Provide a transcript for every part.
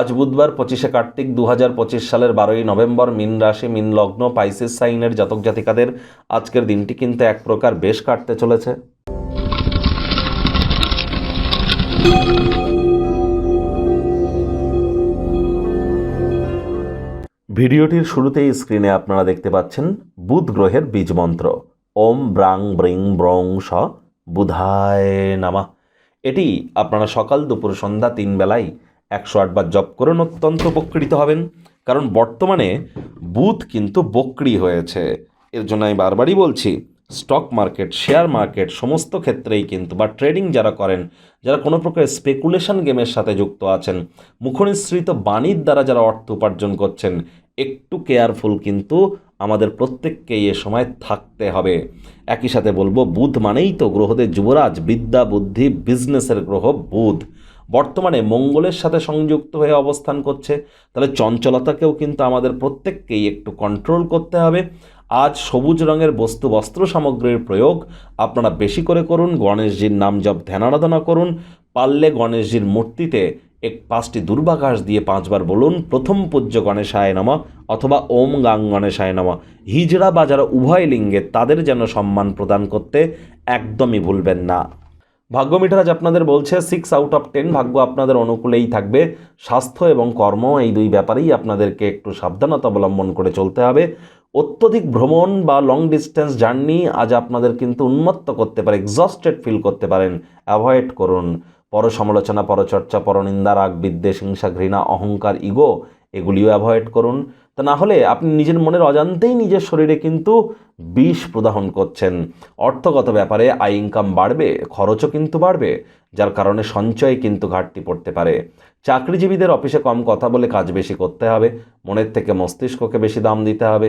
আজ বুধবার পঁচিশে কার্তিক দু হাজার পঁচিশ সালের বারোই নভেম্বর মিন রাশি, মিন লগ্ন, পাইসিস সাইনের জাতক জাতিকাদের আজকের দিনটি কিন্তু এক প্রকার বেশ কাটতে চলেছে। ভিডিওটির শুরুতেই স্ক্রিনে আপনারা দেখতে পাচ্ছেন বুধ গ্রহের বীজ মন্ত্র। ওম ব্রাং ব্রিং ব্রং স বুধায় নামা। এটি আপনারা সকাল দুপুর সন্ধ্যা তিন বেলায় একশো আটবার জপ করুন, অত্যন্ত উপকৃত হবেন। কারণ বর্তমানে বুথ কিন্তু বক্রি হয়েছে। এর জন্য আমি বারবারই বলছি স্টক মার্কেট শেয়ার মার্কেট সমস্ত ক্ষেত্রেই কিন্তু, বা ট্রেডিং যারা করেন, যারা কোনো প্রকার স্পেকুলেশন গেমের সাথে যুক্ত আছেন, মুখনিসৃত বাণীর দ্বারা যারা অর্থ উপার্জন করছেন, একটু কেয়ারফুল কিন্তু আমাদের প্রত্যেককেই এ সময় থাকতে হবে। একই সাথে বলব, বুধ মানেই তো গ্রহদের যুবরাজ বিদ্যা বুদ্ধি বিজনেসের গ্রহ, বুধ। বর্তমানে মঙ্গলের সাথে সংযুক্ত হয়ে অবস্থান করছে, তাহলে চঞ্চলতাকেও কিন্তু আমাদের প্রত্যেককেই একটু কন্ট্রোল করতে হবে। আজ সবুজ রঙের বস্তু বস্ত্র সামগ্রীর প্রয়োগ, আপনারা বেশি করে করুন, গণেশজির নাম জপ ধ্যানারাধনা করুন, পারলে গণেশজির মূর্তিতে এক পাঁচটি দুর্বাঘাস দিয়ে পাঁচবার বলুন, প্রথম পূজ্য গণেশায় নমা অথবা ওম গাং গণেশায় নমা। হিজড়া বা যারা উভয় লিঙ্গে তাদের যেন সম্মান প্রদান করতে একদমই ভুলবেন না। ভাগ্য মিঠারাজ আপনাদের বলছে সিক্স আউট অফ টেন ভাগ্য আপনাদের অনুকূলেই থাকবে। স্বাস্থ্য এবং কর্ম, এই দুই ব্যাপারেই আপনাদেরকে একটু সাবধানতা অবলম্বন করে চলতে হবে। অত্যধিক ভ্রমণ বা লং ডিস্টেন্স জার্নি আজ আপনাদের কিন্তু উন্মত্ত করতে পারে এক্সস্টেড ফিল করতে পারেন। অ্যাভয়েড করুন। পর সমালোচনা পরচর্চা, পরনিন্দা রাগ বিদ্বেষ হিংসা, ঘৃণা, অহংকার ইগো এগুলিও অ্যাভয়েড করুন। তা না হলে আপনি নিজের মনের অজান্তেই নিজের শরীরে কিন্তু বিষ প্রদাহন করছেন। অর্থগত ব্যাপারে আয় ইনকাম বাড়বে, খরচও কিন্তু বাড়বে, যার কারণে সঞ্চয় কিন্তু ঘাটতি পড়তে পারে। চাকরিজীবীদের অফিসে কম কথা বলে কাজ বেশি করতে হবে, মনের থেকে মস্তিষ্ককে বেশি দাম দিতে হবে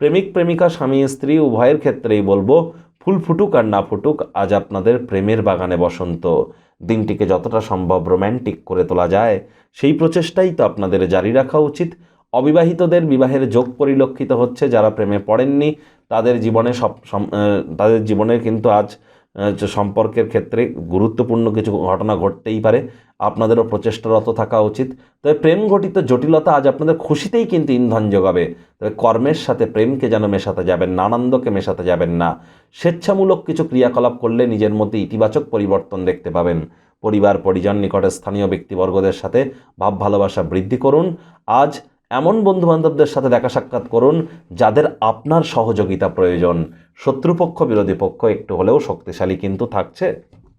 প্রেমিক, প্রেমিকা, স্বামী, স্ত্রী, উভয়ের ক্ষেত্রেই বলব, ফুল ফুটুক আর না ফুটুক, আজ আপনাদের প্রেমের বাগানে বসন্ত। দিনটিকে যতটা সম্ভব রোম্যান্টিক করে তোলা যায়, সেই প্রচেষ্টাই তো আপনাদের জারি রাখা উচিত। অবিবাহিতদের বিবাহের যোগ পরিলক্ষিত হচ্ছে, যারা প্রেমে পড়েননি, তাদের জীবনে সব তাদের জীবনে কিন্তু আজ সম্পর্কের ক্ষেত্রে গুরুত্বপূর্ণ কিছু ঘটনা ঘটতেই পারে। আপনাদেরও প্রচেষ্টারত থাকা উচিত। তবে প্রেম ঘটিত জটিলতা আজ আপনাদের খুশিতেই কিন্তু ইন্ধন যোগাবে। তবে কর্মের সাথে প্রেমকে যেন মেশাতে যাবেন না মেশাতে যাবেন না। স্বেচ্ছামূলক কিছু ক্রিয়াকলাপ করলে নিজের মধ্যে ইতিবাচক পরিবর্তন দেখতে পাবেন। পরিবার, পরিজন, নিকটে স্থানীয় ব্যক্তিবর্গদের সাথে ভাব ভালোবাসা বৃদ্ধি করুন। আজ এমন বন্ধুবান্ধবদের সাথে দেখা সাক্ষাৎ করুন যাদের আপনার সহযোগিতা প্রয়োজন। শত্রুপক্ষ, বিরোধী পক্ষ একটু হলেও শক্তিশালী কিন্তু থাকছে।